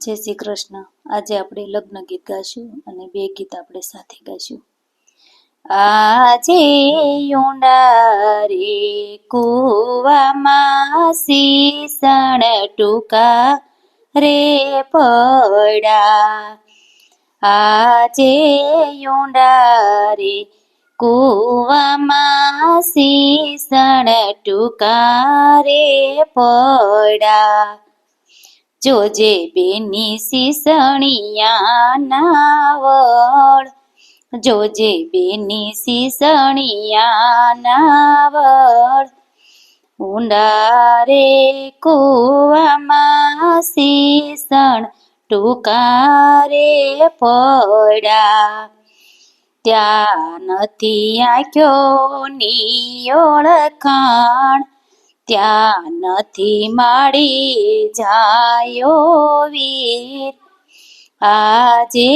જય શ્રી કૃષ્ણ. આજે આપણે લગ્ન ગીત ગાશું અને બે ગીત આપણે સાથે ગાશું. આજે રે કુવામાં શીસણ ટૂંકા રે પડા. આજે રે કુવામાં શીસણ ટૂંકા રે પડા. જોજે બેની સીસણિયા નાવળ જોજે બેની સીસણિયા નાવળ ઊંડા રે કુવામાં સીસણ ટૂંકા રે પડ્યા. ત્યાં નથી આંખ્યોની ઓળખાણ. ત્યાં નથી માડી જાયો વીર. આજે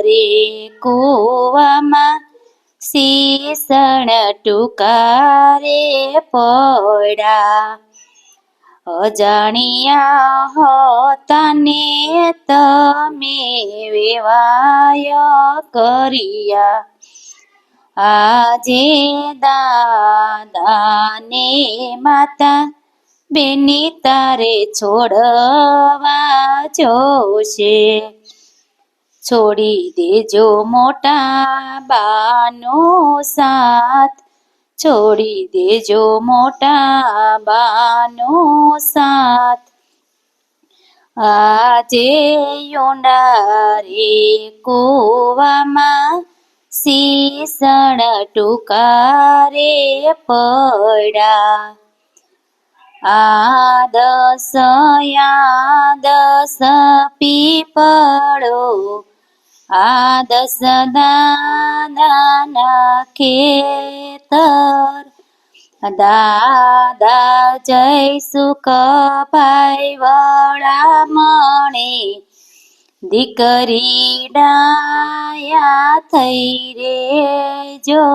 રે કુવામાં શીસણ ટુકારે પડ્યા. અજાણ્યા હતા ને તમે વેવાય કર્યા. આજે દાદા ને માતા બેની તારે છોડવા જોશે. છોડી દેજો મોટા બાનો સાથ. છોડી દેજો મોટા બાનો સાથ. આજે યોંડા રે કુવામાં સીસણ ટુકારે પડ્યા આ દસ આ દસ પીપળો, આ દસ દાના ખેતર. દાદા જય સુખ ભાઈ વડા મણે દીકરી ડાયા થઈ રે જો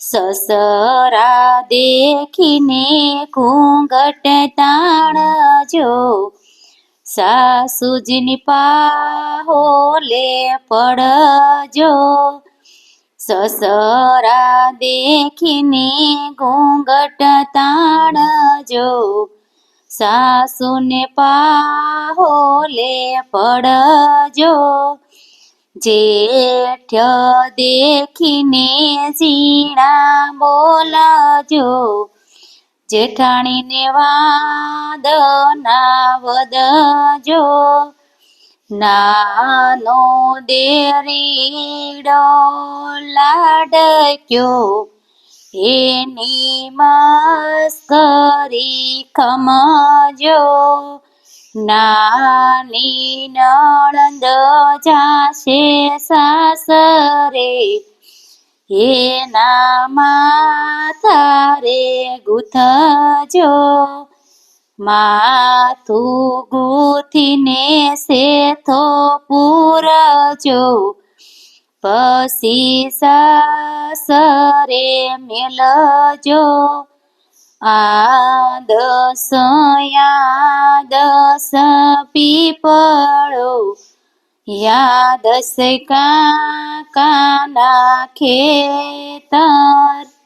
સસરા દેખીને ઘૂંઘટ તાણજો. સાસુજીની પાહોલે પડજો. સસરા દેખીને ઘૂંઘટ તાણજો. સાસુને પાહોલે પડજો. જેઠ દેખીને ઝીણા બોલાજો. જેઠાણીને વાદ ના વદજો નાનો દેરીડો લાડક્યો એની મસ્કરી ખમજો, નાની નણંદ જાશે સાસરે, એના માથા રે ગુથજો, માથું ગુથીને સેથો પૂરજો. પછી સાસરે મેલજો. આ દસ યા દસ પીપળો યાદસ કાકાના ખેતર.